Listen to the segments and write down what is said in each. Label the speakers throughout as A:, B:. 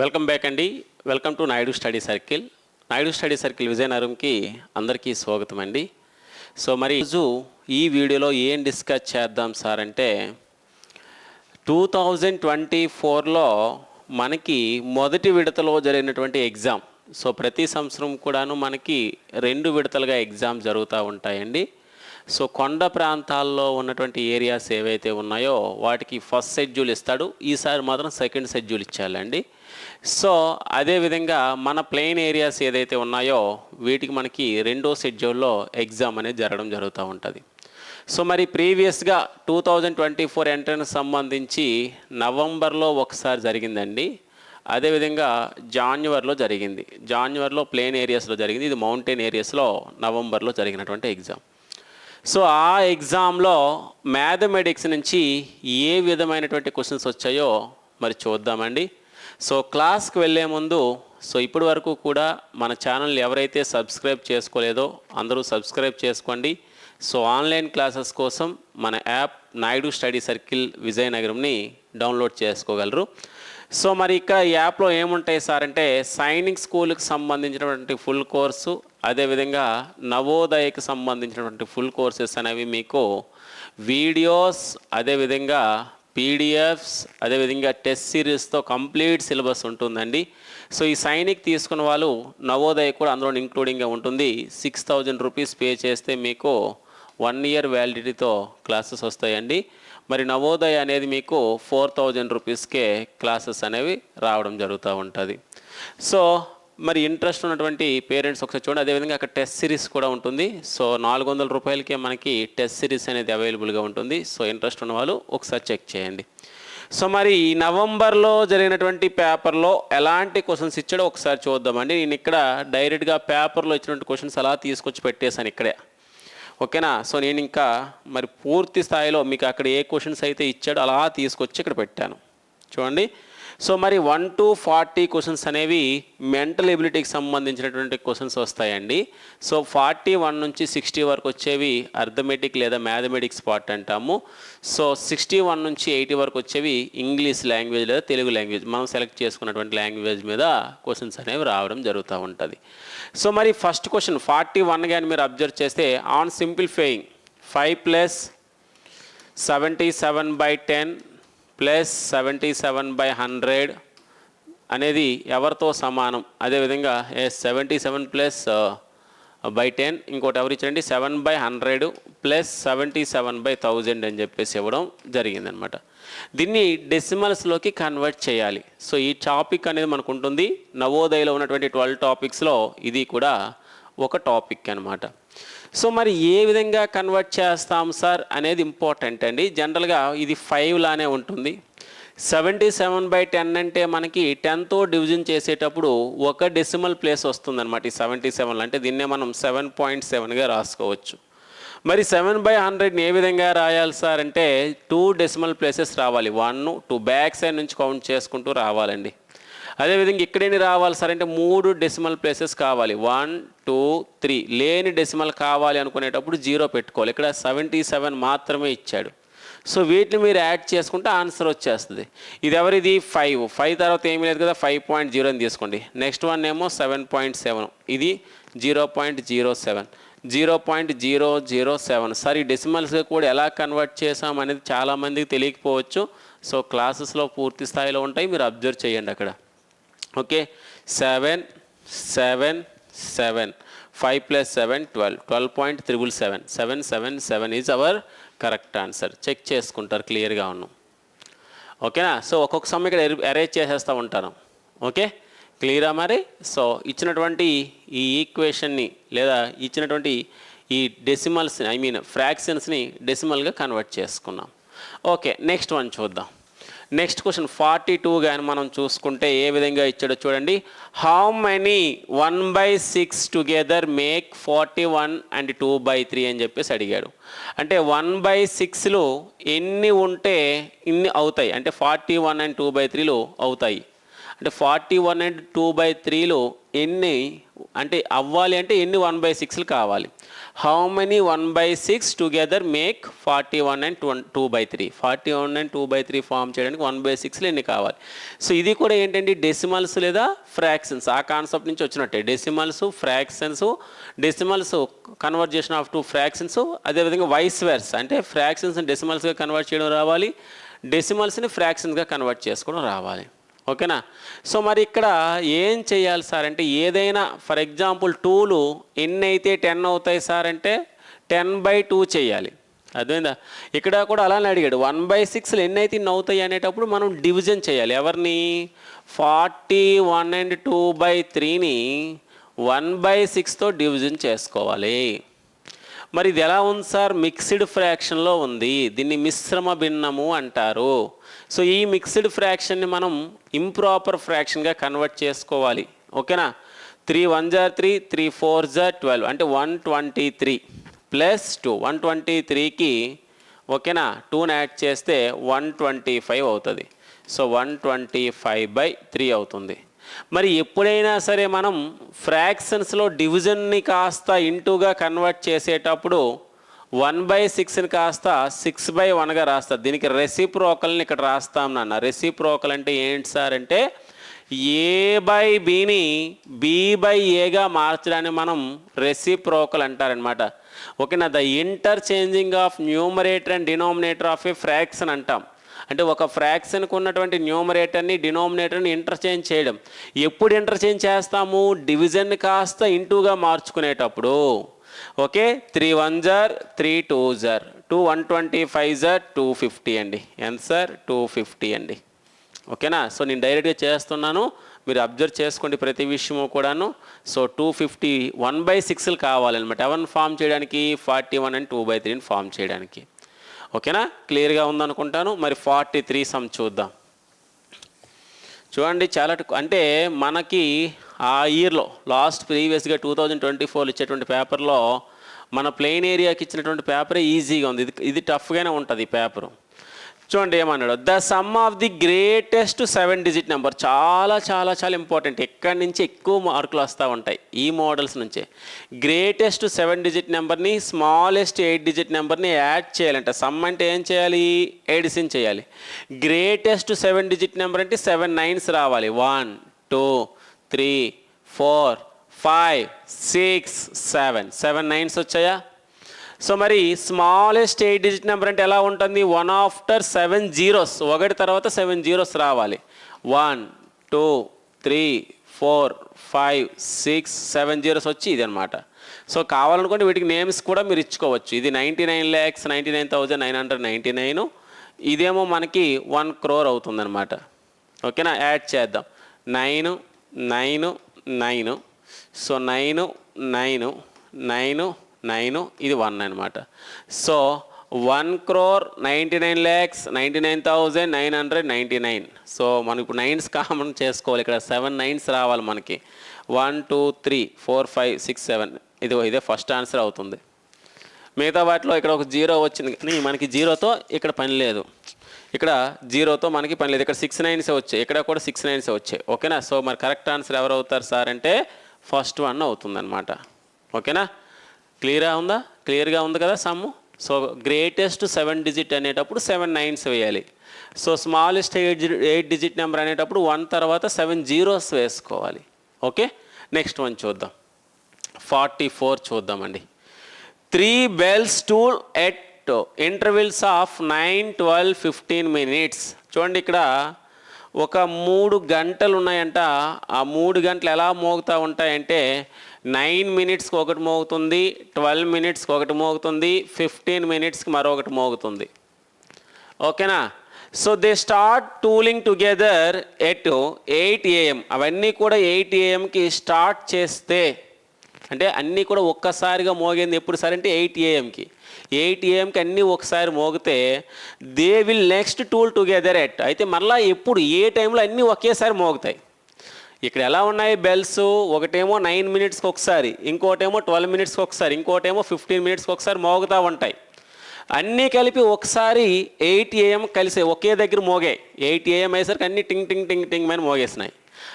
A: Welcome back అండి. Welcome to Naidu study circle. Naidu study circle విజయనగరంకి అందరికీ స్వాగతం అండి. సో మరి ఈరోజు ఈ వీడియోలో ఏం డిస్కస్ చేద్దాం సార్ అంటే టూ థౌజండ్ ట్వంటీ ఫోర్లో మనకి మొదటి విడతలో జరిగినటువంటి ఎగ్జామ్. సో ప్రతి సంవత్సరం కూడాను మనకి రెండు విడతలుగా ఎగ్జామ్ జరుగుతూ ఉంటాయండి. సో కొండ ప్రాంతాల్లో ఉన్నటువంటి ఏరియాస్ ఏవైతే ఉన్నాయో వాటికి ఫస్ట్ షెడ్యూల్ ఇస్తాడు. ఈసారి మాత్రం సెకండ్ షెడ్యూల్ ఇచ్చాలండి సో అదేవిధంగా మన ప్లెయిన్ ఏరియాస్ ఏదైతే ఉన్నాయో వీటికి మనకి రెండో షెడ్యూల్లో ఎగ్జామ్ అనేది జరగడం జరుగుతూ ఉంటుంది. సో మరి ప్రీవియస్గా two thousand twenty four entrance సంబంధించి నవంబర్లో ఒకసారి జరిగిందండి. అదేవిధంగా జాన్యువరిలో జరిగింది. జాన్యువరిలో ప్లేన్ ఏరియాస్లో జరిగింది. ఇది మౌంటైన్ ఏరియాస్లో నవంబర్లో జరిగినటువంటి ఎగ్జామ్. సో ఆ ఎగ్జామ్లో మ్యాథమెటిక్స్ నుంచి ఏ విధమైనటువంటి క్వశ్చన్స్ వచ్చాయో మరి చూద్దామండి. సో క్లాస్కి వెళ్ళే ముందు సో ఇప్పటి వరకు కూడా మన ఛానల్ ఎవరైతే సబ్స్క్రైబ్ చేసుకోలేదో అందరూ సబ్స్క్రైబ్ చేసుకోండి. సో ఆన్లైన్ క్లాసెస్ కోసం మన యాప్ నాయుడు స్టడీ సర్కిల్ విజయనగరంని డౌన్లోడ్ చేసుకోగలరు. సో మరి ఇక్కడ ఈ యాప్లో ఏముంటాయి సార్ అంటే సైనిక్ స్కూల్కి సంబంధించినటువంటి ఫుల్ కోర్సు అదేవిధంగా నవోదయకి సంబంధించినటువంటి ఫుల్ కోర్సెస్ అనేవి మీకు వీడియోస్ అదేవిధంగా పీడిఎఫ్స్ అదేవిధంగా టెస్ట్ సిరీస్తో కంప్లీట్ సిలబస్ ఉంటుందండి. సో ఈ సైనిక్ తీసుకున్న వాళ్ళు నవోదయ కూడా అందులో ఇంక్లూడింగ్గా ఉంటుంది. సిక్స్ థౌజండ్ రూపీస్ పే చేస్తే మీకు వన్ ఇయర్ వ్యాలిడిటీతో క్లాసెస్ వస్తాయండి. మరి నవోదయ అనేది మీకు ఫోర్ థౌజండ్ రూపీస్కే క్లాసెస్ అనేవి రావడం జరుగుతూ ఉంటుంది. సో మరి ఇంట్రెస్ట్ ఉన్నటువంటి పేరెంట్స్ ఒకసారి చూడండి. అదేవిధంగా అక్కడ టెస్ట్ సిరీస్ కూడా ఉంటుంది. సో నాలుగు వందల రూపాయలకే మనకి టెస్ట్ సిరీస్ అనేది అవైలబుల్గా ఉంటుంది. సో ఇంట్రెస్ట్ ఉన్న వాళ్ళు ఒకసారి చెక్ చేయండి. సో మరి ఈ నవంబర్లో జరిగినటువంటి పేపర్లో ఎలాంటి క్వశ్చన్స్ ఇచ్చాడో ఒకసారి చూద్దామండి. నేను ఇక్కడ డైరెక్ట్గా పేపర్లో ఇచ్చినటువంటి క్వశ్చన్స్ అలా తీసుకొచ్చి పెట్టేశాను ఇక్కడే. ఓకేనా? సో నేను ఇంకా మరి పూర్తి స్థాయిలో మీకు అక్కడ ఏ క్వశ్చన్స్ అయితే ఇచ్చాడో అలా తీసుకొచ్చి ఇక్కడ పెట్టాను. చూడండి. సో మరి వన్ టు ఫార్టీ క్వశ్చన్స్ అనేవి మెంటల్ ఎబిలిటీకి సంబంధించినటువంటి క్వశ్చన్స్ వస్తాయండి. సో ఫార్టీ వన్ నుంచి సిక్స్టీ వరకు వచ్చేవి అర్థమెటిక్ లేదా మ్యాథమెటిక్స్ పార్ట్ అంటాము. సో సిక్స్టీ వన్ నుంచి ఎయిటీ వరకు వచ్చేవి ఇంగ్లీష్ లాంగ్వేజ్ లేదా తెలుగు లాంగ్వేజ్ మనం సెలెక్ట్ చేసుకున్నటువంటి లాంగ్వేజ్ మీద క్వశ్చన్స్ అనేవి రావడం జరుగుతూ ఉంటుంది. సో మరి ఫస్ట్ క్వశ్చన్ ఫార్టీ వన్ కానీ మీరు అబ్జర్వ్ చేస్తే on simplifying five plus seventy seven by ten plus seventy seven by hundred అనేది ఎవరితో సమానం? అదేవిధంగా seventy seven plus by ten ఇంకోటి ఎవరు ఇచ్చారండి? Seven by hundred plus seventy seven by thousand అని చెప్పేసి ఇవ్వడం జరిగిందనమాట. దీన్ని డెసిమల్స్లోకి కన్వర్ట్ చేయాలి. సో ఈ టాపిక్ అనేది మనకు ఉంటుంది నవోదయలో ఉన్నటువంటి ట్వెల్వ్ టాపిక్స్లో ఇది కూడా ఒక టాపిక్ అనమాట సో మరి ఏ విధంగా కన్వర్ట్ చేస్తాం సార్ అనేది ఇంపార్టెంట్ అండి. జనరల్గా ఇది ఫైవ్ లానే ఉంటుంది. సెవెంటీ సెవెన్ బై టెన్ అంటే మనకి టెన్తో డివిజన్ చేసేటప్పుడు ఒక డెసిమల్ ప్లేస్ వస్తుందన్నమాట ఈ సెవెంటీ సెవెన్ అంటే దీన్నే మనం సెవెన్ పాయింట్ సెవెన్గా రాసుకోవచ్చు. మరి సెవెన్ బై హండ్రెడ్ని ఏ విధంగా రాయాలి సార్ అంటే టూ డెసిమల్ ప్లేసెస్ రావాలి. వన్ టూ బ్యాక్ సైడ్ నుంచి కౌంట్ చేసుకుంటూ రావాలండి. అదేవిధంగా ఇక్కడేని రావాలి సరే అంటే మూడు డెసిమల్ ప్లేసెస్ కావాలి. వన్ టూ త్రీ లేని డెసిమల్ కావాలి అనుకునేటప్పుడు జీరో పెట్టుకోవాలి. ఇక్కడ సెవెంటీ సెవెన్ మాత్రమే ఇచ్చాడు. సో వీటిని మీరు యాడ్ చేసుకుంటే ఆన్సర్ వచ్చేస్తుంది. ఇది ఎవరిది? ఫైవ్ ఫైవ్ తర్వాత ఏమీ లేదు కదా ఫైవ్ పాయింట్ జీరో అని తీసుకోండి. నెక్స్ట్ వన్ ఏమో సెవెన్ పాయింట్ సెవెన్ ఇది zero point zero seven zero point zero zero seven sir ఈ డెసిమల్స్గా కూడా ఎలా కన్వర్ట్ చేసాం అనేది చాలామందికి తెలియకపోవచ్చు. సో క్లాసెస్లో పూర్తి స్థాయిలో ఉంటాయి. మీరు అబ్జర్వ్ చేయండి అక్కడ. Okay? Seven seven seven. Five plus seven twelve. Twelve point triple seven. Seven seven seven is our correct answer. Check చేసుకుంటారు క్లియర్గా ఉన్నాం. ఓకేనా? సో ఒక్కొక్క సమ్ ఇక్కడ అరేంజ్ చేసేస్తూ ఉంటాను. ఓకే? క్లియరా మరి? సో ఇచ్చినటువంటి ఈ ఈక్వేషన్ని లేదా ఇచ్చినటువంటి ఈ డెసిమల్స్ని ఐ మీన్ ఫ్రాక్షన్స్ని డెసిమల్గా కన్వర్ట్ చేసుకున్నాం. ఓకే నెక్స్ట్ వన్ చూద్దాం. నెక్స్ట్ క్వశ్చన్ ఫార్టీ టూ కానీ మనం చూసుకుంటే ఏ విధంగా ఇచ్చాడో చూడండి. How many one by six together make forty one and two by three అని చెప్పేసి అడిగాడు. అంటే వన్ బై సిక్స్లో ఎన్ని ఉంటే ఇన్ని అవుతాయి? అంటే forty one and two by త్రీలో అవుతాయి. అంటే forty one and two by త్రీలో ఎన్ని అంటే అవ్వాలి అంటే ఎన్ని వన్ బై సిక్స్లు కావాలి? How many one by six together make forty one and two by three? Forty one and two by three form చేయడానికి వన్ బై సిక్స్లు ఎన్ని కావాలి? సో ఇది కూడా ఏంటంటే డెసిమల్స్ లేదా ఫ్రాక్షన్స్? ఆ కాన్సెప్ట్ నుంచి వచ్చినట్టే. Decimals fractions decimals conversion of to fractions అదేవిధంగా వైస్ వెర్స్? అంటే ఫ్రాక్షన్స్ డెసిమల్స్గా కన్వర్ట్ చేయడం రావాలి. డెసిమల్స్ని ఫ్రాక్షన్స్గా కన్వర్ట్ చేసుకోవడం రావాలి. ఓకేనా? సో మరి ఇక్కడ ఏం చేయాలి సార్ అంటే ఏదైనా ఫర్ ఎగ్జాంపుల్ టూలు ఎన్ని అయితే టెన్ అవుతాయి సార్ అంటే టెన్ బై టూ చేయాలి. అర్థమైందా? ఇక్కడ కూడా అలానే అడిగాడు వన్ బై సిక్స్లు ఎన్ని అయితే ఇన్ని అవుతాయి అనేటప్పుడు మనం డివిజన్ చేయాలి. ఎవరిని? Forty one and two by త్రీని వన్ బై సిక్స్తో డివిజన్ చేసుకోవాలి. మరి ఇది ఎలా ఉంది సార్? మిక్స్డ్ ఫ్రాక్షన్లో ఉంది. దీన్ని మిశ్రమ భిన్నము అంటారు. సో ఈ మిక్స్డ్ ఫ్రాక్షన్ని మనం ఇంప్రాపర్ ఫ్రాక్షన్గా కన్వర్ట్ చేసుకోవాలి. ఓకేనా? త్రీ వన్ జార్ త్రీ త్రీ ఫోర్ జార్ ట్వెల్వ్. అంటే one twenty three plus two. One twenty త్రీకి ఓకేనా? టూని యాడ్ చేస్తే వన్ ట్వంటీ ఫైవ్ అవుతుంది. So one twenty five by three అవుతుంది. మరి ఎప్పుడైనా సరే మనం ఫ్రాక్షన్స్లో డివిజన్ని కాస్త ఇంటూగా కన్వర్ట్ చేసేటప్పుడు వన్ బై సిక్స్ని కాస్త సిక్స్ బై వన్గా రాస్తా. దీనికి రెసిప్రోకల్ని ఇక్కడ రాస్తాం నాన్న. రెసిప్రోకల్ అంటే ఏంటి సార్ అంటే ఏ బై బిని బి బై ఏగా మార్చడాన్ని మనం రెసిప్రోకల్ అంటారనమాట ఓకేనా? The interchanging of numerator and denominator of a fraction అంటాం. అంటే ఒక ఫ్రాక్షన్కి ఉన్నటువంటి న్యూమరేటర్ని డినోమినేటర్ని ఇంటర్చేంజ్ చేయడం. ఎప్పుడు ఇంటర్చేంజ్ చేస్తాము? డివిజన్ కాస్త ఇంటూగా మార్చుకునేటప్పుడు. ఓకే? త్రీ వన్ జర్ త్రీ టూ జర్ టూ వన్ ట్వంటీ ఫైవ్ జర్ టూ ఫిఫ్టీ అండి. ఎంత సార్? టూ ఫిఫ్టీ అండి. ఓకేనా? సో నేను డైరెక్ట్గా చేస్తున్నాను. మీరు అబ్జర్వ్ చేసుకోండి ప్రతి విషయము కూడాను. So two fifty one by సిక్స్లు కావాలన్నమాట. ఎవరిని ఫామ్ చేయడానికి? Forty one and two by త్రీని ఫామ్ చేయడానికి. ఓకేనా? క్లియర్గా ఉందనుకుంటాను. మరి ఫార్టీ త్రీ సమ్ చూద్దాం. చూడండి చాలా అంటే మనకి ఆ ఇయర్లో లాస్ట్ ప్రీవియస్గా టూ థౌజండ్ ట్వంటీ ఫోర్లో ఇచ్చేటువంటి పేపర్లో మన ప్లెయిన్ ఏరియాకి ఇచ్చినటువంటి పేపరే ఈజీగా ఉంది. ఇది ఇది టఫ్గానే ఉంటుంది ఈ పేపరు. చూడండి ఏమన్నాడు? The sum of the greatest seven digit number చాలా చాలా చాలా ఇంపార్టెంట్ ఎక్కడి నుంచి ఎక్కువ మార్కులు వస్తూ ఉంటాయి? ఈ మోడల్స్ నుంచే. గ్రేటెస్ట్ సెవెన్ డిజిట్ నెంబర్ని స్మాలెస్ట్ ఎయిట్ డిజిట్ నెంబర్ని యాడ్ చేయాలంట. సమ్ అంటే ఏం చేయాలి? ఎడిసిన్ చేయాలి. గ్రేటెస్ట్ సెవెన్ డిజిట్ నెంబర్ అంటే సెవెన్ నైన్స్ రావాలి. One two three four five six seven seven nines వచ్చాయా? సో మరి స్మాలెస్ట్ ఎయిట్ డిజిట్ నెంబర్ అంటే ఎలా ఉంటుంది? వన్ ఆఫ్టర్ సెవెన్ జీరోస్ ఒకటి తర్వాత సెవెన్ జీరోస్ రావాలి. One two three four five six seven zeros వచ్చి ఇది అనమాట సో కావాలనుకుంటే వీటికి నేమ్స్ కూడా మీరు ఇచ్చుకోవచ్చు. ఇది ninety nine lakhs ninety nine thousand nine hundred ninety nine ఇదేమో మనకి వన్ క్రోర్ అవుతుందన్నమాట. ఓకేనా యాడ్ చేద్దాం. Nine nine nine so nine nine nine nine ఇది వన్ అనమాట so one crore ninety nine lakhs ninety nine thousand nine hundred ninety nine. So మనం ఇప్పుడు nines common చేసుకోవాలి ఇక్కడ సెవెన్ నైన్స్ రావాలి మనకి. One two three four five six seven. ఇది ఇదే ఫస్ట్ ఆన్సర్ అవుతుంది. మిగతా వాటిలో ఇక్కడ ఒక జీరో వచ్చింది. కానీ మనకి జీరోతో ఇక్కడ పని లేదు. ఇక్కడ జీరోతో మనకి పని లేదు. ఇక్కడ సిక్స్ నైన్సే వచ్చాయి? ఇక్కడ కూడా సిక్స్ నైన్సే వచ్చాయి. ఓకేనా? సో మరి కరెక్ట్ ఆన్సర్ ఎవరు అవుతారు సార్ అంటే ఫస్ట్ వన్ అవుతుందన్నమాట. ఓకేనా? క్లియర్గా ఉందా? క్లియర్గా ఉంది కదా sum so greatest seven digit అనేటప్పుడు సెవెన్ నైన్స్ వేయాలి. So smallest eight eight digit number అనేటప్పుడు వన్ తర్వాత సెవెన్ జీరోస్ వేసుకోవాలి. ఓకే? నెక్స్ట్ వన్ చూద్దాం. ఫార్టీ ఫోర్ చూద్దామండి. Three bells to at intervals of nine twelve fifteen minutes. చూడండి ఇక్కడ ఒక మూడు గంటలు ఉన్నాయంట. ఆ మూడు గంటలు ఎలా మోగుతూ ఉంటాయంటే నైన్ మినిట్స్కి ఒకటి మోగుతుంది ట్వెల్వ్ మినిట్స్కి ఒకటి మోగుతుంది ఫిఫ్టీన్ మినిట్స్కి మరొకటి మోగుతుంది. ఓకేనా? So they start tolling together at eight AM అవన్నీ కూడా ఎయిట్ ఏఎంకి స్టార్ట్ చేస్తే అంటే అన్నీ కూడా ఒక్కసారిగా మోగింది ఎప్పుడు సార్ అంటే ఎయిట్ ఏఎంకి ఎయిట్ ఏఎంకి అన్నీ ఒకసారి మోగితే they will next toll together at అయితే మళ్ళీ ఎప్పుడు ఏ టైంలో అన్నీ ఒకేసారి మోగుతాయి. ఇక్కడ ఎలా ఉన్నాయి బెల్స్ ఒకటేమో నైన్ మినిట్స్కి ఒకసారి ఇంకోటేమో ట్వెల్వ్ మినిట్స్కి ఒకసారి ఇంకోటేమో ఫిఫ్టీన్ మినిట్స్కి ఒకసారి మోగుతూ ఉంటాయి. అన్నీ కలిపి ఒకసారి ఎయిట్ ఏఎం కలిసి ఒకే దగ్గర మోగాయి ఎయిట్ ఏఎం అయ్యేసరికి అన్నీ టింగ్ టింగ్ టింగ్ టింగ్ అని మోగేసినాయి.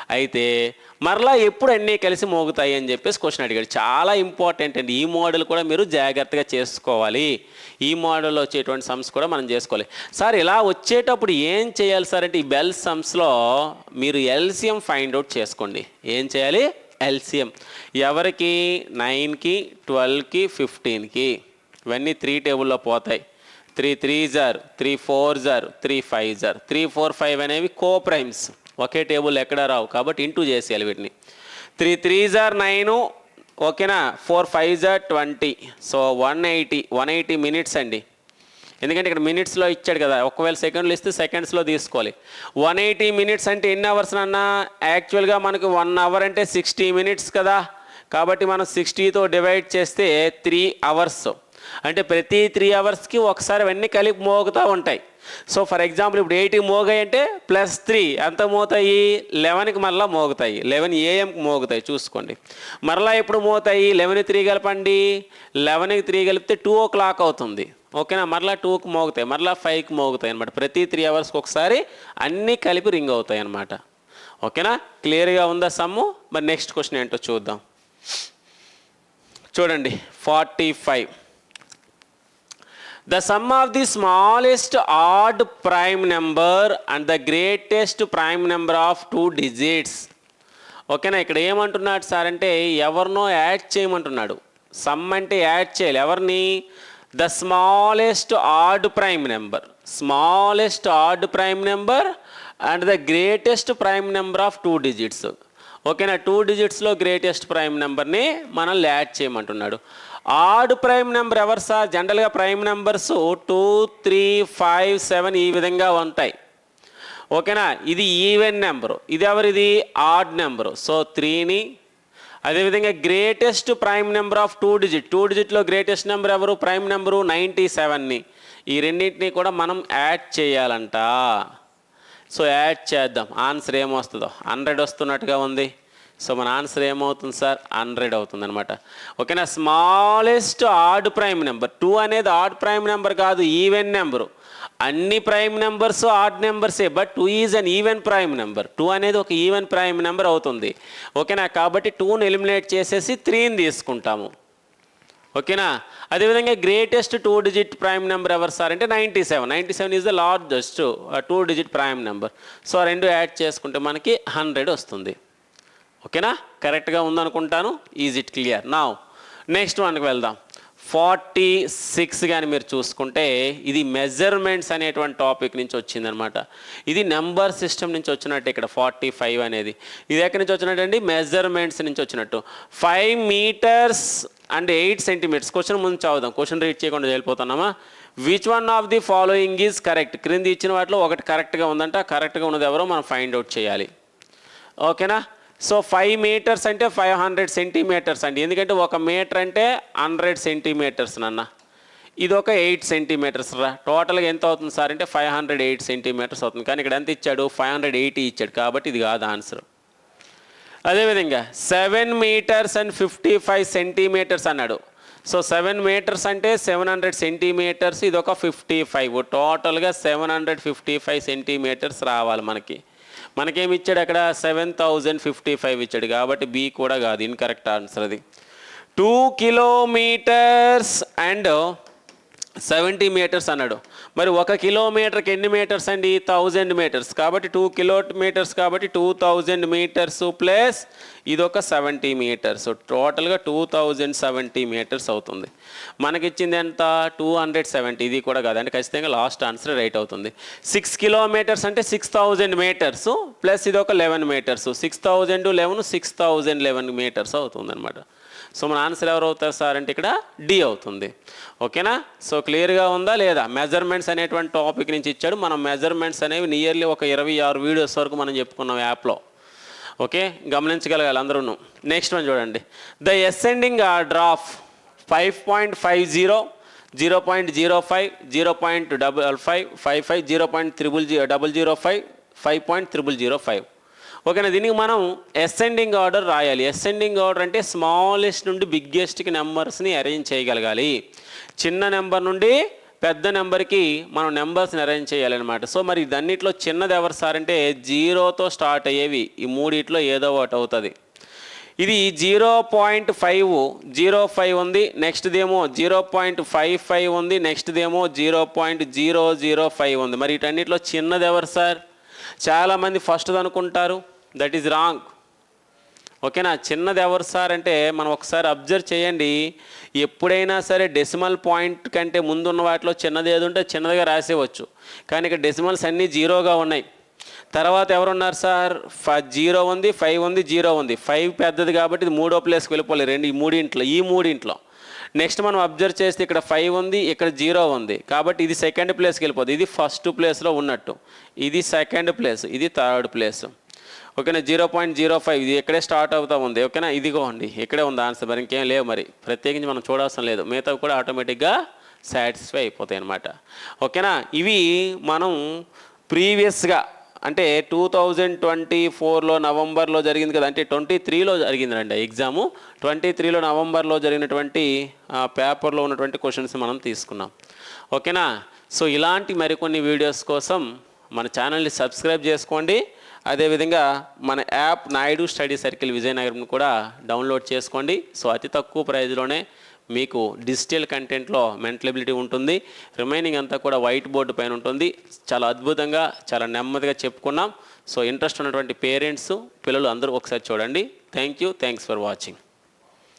A: అయితే మరలా ఎప్పుడు అన్నీ కలిసి మోగుతాయి అని చెప్పేసి క్వశ్చన్ అడిగాడు. చాలా ఇంపార్టెంట్ అండి. ఈ మోడల్ కూడా మీరు జాగ్రత్తగా చేసుకోవాలి. ఈ మోడల్లో వచ్చేటువంటి సమ్స్ కూడా మనం చేసుకోవాలి. సార్ ఇలా వచ్చేటప్పుడు ఏం చేయాలి సార్ అంటే ఈ బెల్ సమ్స్లో మీరు ఎల్సిఎం ఫైండ్ అవుట్ చేసుకోండి. ఏం చేయాలి? ఎల్సిఎం ఎవరికి? నైన్కి ట్వెల్వ్కి ఫిఫ్టీన్కి ఇవన్నీ త్రీ టేబుల్లో పోతాయి. Three three are three four are three five are three four five అనేవి కో ప్రైమ్స్ ఒకే టేబుల్ ఎక్కడ రావు. కాబట్టి ఇంటూ చేసేయాలి వీటిని. త్రీ త్రీ జార్ నైను ఓకేనా? Four five are twenty so one eighty one eighty minutes అండి. ఎందుకంటే ఇక్కడ మినిట్స్లో ఇచ్చాడు కదా. ఒకవేళ సెకండ్లు ఇస్తే సెకండ్స్లో తీసుకోవాలి. వన్ ఎయిటీ మినిట్స్ అంటే ఎన్ని అవర్స్ అన్నా యాక్చువల్గా మనకు వన్ అవర్ అంటే సిక్స్టీ మినిట్స్ కదా. కాబట్టి మనం సిక్స్టీతో డివైడ్ చేస్తే త్రీ అవర్స్ అంటే ప్రతి త్రీ అవర్స్కి ఒకసారి అవన్నీ కలిపి మోగుతూ ఉంటాయి. సో ఫర్ ఎగ్జాంపుల్ ఇప్పుడు ఎయిట్కి మోగాయి అంటే ప్లస్ త్రీ ఎంత మోతాయి? లెవెన్కి మళ్ళీ మోగుతాయి. లెవెన్ ఏఎంకి మోగుతాయి చూసుకోండి. మరలా ఎప్పుడు మోతాయి? లెవెన్ త్రీ కలపండి. లెవెన్కి త్రీ కలిపితే టూ ఓ క్లాక్ అవుతుంది. ఓకేనా మరలా టూకి మోగుతాయి మరలా ఫైవ్కి మోగుతాయి అనమాట ప్రతి త్రీ అవర్స్కి ఒకసారి అన్నీ కలిపి రింగ్ అవుతాయి అనమాట ఓకేనా క్లియర్గా ఉందా సమ్ము? మరి నెక్స్ట్ క్వశ్చన్ ఏంటో చూద్దాం. చూడండి forty five the sum of the smallest odd prime number and the greatest prime number of two digits ఓకేనా ఇక్కడ ఏమంటున్నాడు సార్ అంటే ఎవరినో యాడ్ చేయమంటున్నాడు. సమ్ అంటే యాడ్ చేయాలి. ఎవరిని? The smallest odd prime number smallest odd prime number and the greatest prime number of two digits ఓకేనా టూ డిజిట్స్లో గ్రేటెస్ట్ ప్రైమ్ నెంబర్ని మనల్ని యాడ్ చేయమంటున్నాడు. ఆడ్ ప్రైమ్ నెంబర్ ఎవరు సార్? జనరల్గా prime numbers two three five seven ఈ విధంగా ఉంటాయి. ఓకేనా? ఇది ఈవెన్ నెంబరు. ఇది ఎవరిది? Add number. సో త్రీని అదేవిధంగా greatest prime number of two digit. Two డిజిట్లో greatest number ఎవరు? ప్రైమ్ నెంబరు నైంటీ సెవెన్ని. ఈ రెండింటిని కూడా మనం యాడ్ చేయాలంట. సో యాడ్ చేద్దాం. ఆన్సర్ ఏమొస్తుందో? హండ్రెడ్ వస్తున్నట్టుగా ఉంది. సో మన ఆన్సర్ ఏమవుతుంది సార్ హండ్రెడ్ అవుతుంది అనమాట ఓకేనా? Smallest odd prime number two అనేది ఆడ్ ప్రైమ్ నెంబర్ కాదు ఈవెన్ నెంబరు అన్ని prime numbers odd నెంబర్సే but two is an even prime number two అనేది ఒక ఈవెన్ ప్రైమ్ నెంబర్ అవుతుంది. ఓకేనా? కాబట్టి టూని ఎలిమినేట్ చేసేసి త్రీని తీసుకుంటాము. ఓకేనా? అదేవిధంగా greatest two digit prime number ఎవరు సార్ అంటే ninety seven ninety seven is the largest two digit prime number so రెండు యాడ్ చేసుకుంటే మనకి హండ్రెడ్ వస్తుంది. ఓకేనా? కరెక్ట్గా ఉందనుకుంటాను. ఈజ్ ఇట్ క్లియర్ నా నెక్స్ట్ వన్కి వెళ్దాం. ఫార్టీ సిక్స్ కానీ మీరు చూసుకుంటే ఇది మెజర్మెంట్స్ అనేటువంటి టాపిక్ నుంచి వచ్చిందనమాట. ఇది నెంబర్ సిస్టమ్ నుంచి వచ్చినట్టు ఇక్కడ ఫార్టీ ఫైవ్ అనేది. ఇది ఎక్కడి నుంచి వచ్చినట్టు అండి మెజర్మెంట్స్ నుంచి వచ్చినట్టు. Five metres and eight centimetres. Question ముందు చదువుదాం. క్వశ్చన్ రీడ్ చేయకుండా వెళ్ళిపోతున్నామా? Which one of the following is correct క్రింది ఇచ్చిన వాటిలో ఒకటి కరెక్ట్గా ఉందంట. కరెక్ట్గా ఉన్నది ఎవరో మనం ఫైండ్ అవుట్ చేయాలి. ఓకేనా? సో ఫైవ్ మీటర్స్ అంటే ఫైవ్ హండ్రెడ్ సెంటీమీటర్స్ అండి. ఎందుకంటే ఒక మీటర్ అంటే హండ్రెడ్ సెంటీమీటర్స్ నాన్న. ఇది ఒక ఎయిట్ సెంటీమీటర్స్ రా టోటల్గా ఎంత అవుతుంది సార్ అంటే ఫైవ్ హండ్రెడ్ ఎయిట్ సెంటీమీటర్స్ అవుతుంది. కానీ ఇక్కడ ఎంత ఇచ్చాడు? ఫైవ్ హండ్రెడ్ ఎయిటీ ఇచ్చాడు. కాబట్టి ఇది కాదు ఆన్సర్ అదేవిధంగా seven metres and fifty five centimetres అన్నాడు. సో సెవెన్ మీటర్స్ అంటే సెవెన్ హండ్రెడ్ సెంటీమీటర్స్ ఇది ఒక ఫిఫ్టీ ఫైవ్ టోటల్గా seven hundred fifty five centimetres రావాలి మనకి. మనకేమి ఇచ్చాడు అక్కడ? సెవెన్ థౌజండ్ ఫిఫ్టీ ఫైవ్ ఇచ్చాడు. కాబట్టి బి కూడా కాదు. ఇన్కరెక్ట్ ఆన్సర్ అది. Two kilometres and seventy metres అన్నాడు. మరి ఒక కిలోమీటర్కి ఎన్ని మీటర్స్ అండి? Thousand metres. కాబట్టి టూ కిలోమీటర్స్ కాబట్టి టూ థౌజండ్ మీటర్స్ ప్లస్ ఇది ఒక సెవెంటీ మీటర్స్. టోటల్గా టూ థౌజండ్ సెవెంటీ మీటర్స్ అవుతుంది. మనకిచ్చింది ఎంత? Two hundred seventy. ఇది కూడా కాదండి ఖచ్చితంగా లాస్ట్ ఆన్సర్ రైట్ అవుతుంది. సిక్స్ కిలోమీటర్స్ అంటే సిక్స్ థౌజండ్ మీటర్స్ ప్లస్ ఇది ఒక eleven metres. Six thousand eleven six thousand eleven metres అవుతుంది అనమాట సో మన ఆన్సర్ ఎవరు అవుతారు సార్ అంటే ఇక్కడ డి అవుతుంది. ఓకేనా? సో క్లియర్గా ఉందా లేదా? మెజర్మెంట్స్ అనేటువంటి టాపిక్ నుంచి ఇచ్చాడు. మనం మెజర్మెంట్స్ అనేవి నియర్లీ ఒక ఇరవై ఆరు వీడియోస్ వరకు మనం చెప్పుకున్నాం యాప్లో. ఓకే? గమనించగలగాలి అందరూ నెక్స్ట్ వన్ చూడండి. The ascending order of five point five zero zero point zero five zero point double five five five zero point triple G double zero five five point triple zero five. ఓకేనా దీనికి మనం ascending order రాయాలి. Ascending order అంటే smallest నుండి బిగ్గెస్ట్కి నెంబర్స్ని arrange చేయగలగాలి. చిన్న number నుండి పెద్ద నెంబర్కి మనం నెంబర్స్ని అరేంజ్ చేయాలన్నమాట. సో మరి ఇదన్నిట్లో చిన్నది ఎవరు సార్ అంటే జీరోతో స్టార్ట్ అయ్యేవి. ఈ మూడిట్లో ఏదో ఒకటి అవుతుంది. ఇది zero point five zero five ఉంది నెక్స్ట్దేమో జీరో పాయింట్ ఫైవ్ ఫైవ్ ఉంది నెక్స్ట్దేమో zero point zero zero five ఉంది. మరి వీటన్నిటిలో చిన్నది ఎవరు సార్ చాలామంది ఫస్ట్ది అనుకుంటారు దట్ ఈజ్ రాంగ్ ఓకేనా? చిన్నది ఎవరు సార్ అంటే మనం ఒకసారి అబ్జర్వ్ చేయండి. ఎప్పుడైనా సరే డెసిమల్ పాయింట్ కంటే ముందున్న వాటిలో చిన్నది ఏది ఉంటే చిన్నదిగా రాసేవచ్చు కానీ ఇక్కడ డెసిమల్స్ అన్నీ జీరోగా ఉన్నాయి. తర్వాత ఎవరున్నారు సార్? ఫైవ్ జీరో ఉంది ఫైవ్ ఉంది జీరో ఉంది. ఫైవ్ పెద్దది కాబట్టి ఇది మూడో ప్లేస్కి వెళ్ళిపోవాలి రెండు ఈ మూడింట్లో ఈ మూడింట్లో. నెక్స్ట్ మనం అబ్జర్వ్ చేస్తే ఇక్కడ ఫైవ్ ఉంది ఇక్కడ జీరో ఉంది. కాబట్టి ఇది సెకండ్ ప్లేస్కి వెళ్ళిపోతుంది ఇది ఫస్ట్ ప్లేస్లో ఉన్నట్టు. ఇది సెకండ్ ప్లేస్ ఇది థర్డ్ ప్లేస్. ఓకేనా? Zero point zero five. ఇది ఇక్కడే స్టార్ట్ అవుతా ఉంది. ఓకేనా? ఇదిగోండి ఇక్కడే ఉంది ఆన్సర్. మరి ఇంకేం లేవు మరి. ప్రత్యేకించి మనం చూడాల్సిన లేదు. మిగతా కూడా ఆటోమేటిక్గా సాటిస్ఫై అయిపోతాయి అనమాట ఓకేనా? ఇవి మనం ప్రీవియస్గా అంటే టూ థౌజండ్ ట్వంటీ ఫోర్లో నవంబర్లో జరిగింది కదా అంటే ట్వంటీ త్రీలో జరిగిందండి ఎగ్జాము. ట్వంటీ త్రీలో నవంబర్లో జరిగినటువంటి పేపర్లో ఉన్నటువంటి క్వశ్చన్స్ మనం తీసుకున్నాం. ఓకేనా? సో ఇలాంటి మరికొన్ని వీడియోస్ కోసం మన ఛానల్ని సబ్స్క్రైబ్ చేసుకోండి. అదేవిధంగా మన app Naidu study circle Vizianagaram కూడా డౌన్లోడ్ చేసుకోండి. సో అతి తక్కువ ప్రైజ్లోనే మీకు డిజిటల్ కంటెంట్లో మెంటలబిలిటీ ఉంటుంది. రిమైనింగ్ అంతా కూడా వైట్ బోర్డు పైన ఉంటుంది. చాలా అద్భుతంగా చాలా నెమ్మదిగా చెప్పుకున్నాం. సో ఇంట్రెస్ట్ ఉన్నటువంటి పేరెంట్స్ పిల్లలు అందరూ ఒకసారి చూడండి. Thank you thanks for watching